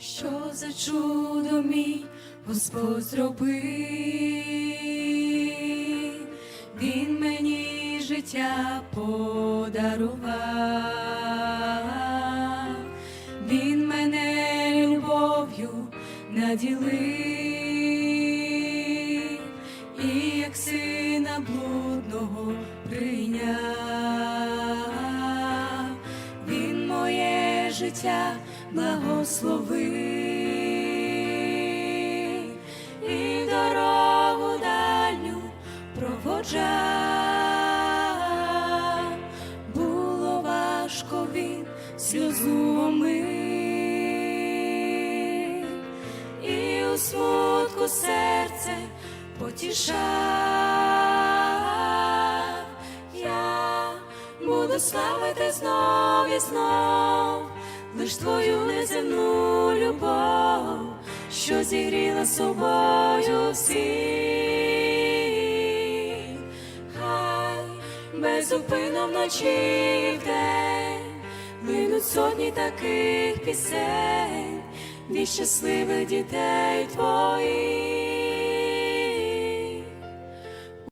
Що за чудо мій Господь зробив, Він мені життя подарував, Він мене любов'ю наділив, і як сина блудного прийняв, Він моє життя благословив і дорогу дальню проводжав. Було важко він сльозу омив, і у смутку серце потішав. Я буду славити знов і знов лиш твою неземну любов, що зігріла собою всіх. Хай безупинно вночі і вдень линуть сотні таких пісень від щасливих дітей твоїх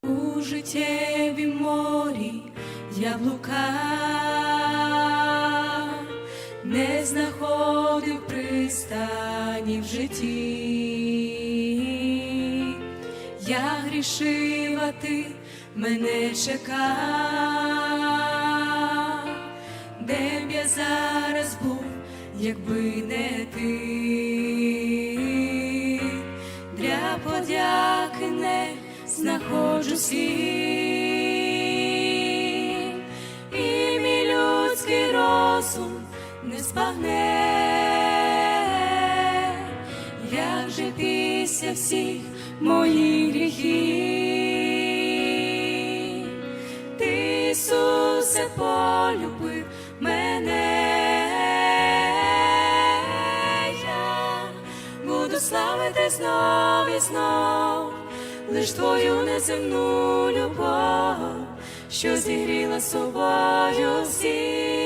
у життєві морі я блукав, не знаходив пристані в житті. Я грішив, а ти мене чекав, де б я зараз був, якби не ти? Для подяки не знаходжу слів, і мій людський розум не збагне, як же після всіх моїх гріхів, ти, Ісусе, полюбив мене. Я буду славити знов і знов, лиш твою неземну любов, що зігріла собою всіх.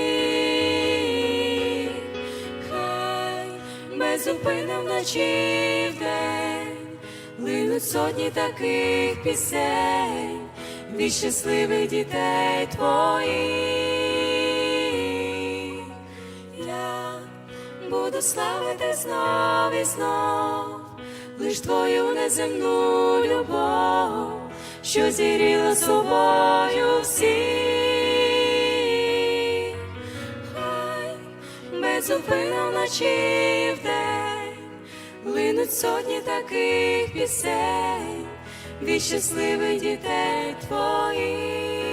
Безупинно вночі і вдень линуть сотні таких пісень від щасливих дітей твоїх. Я буду славити знов і знов, лиш твою неземну любов, що зігріла собою всіх. зупину вночі в день линуть сотні таких пісень від щасливих дітей твоїх.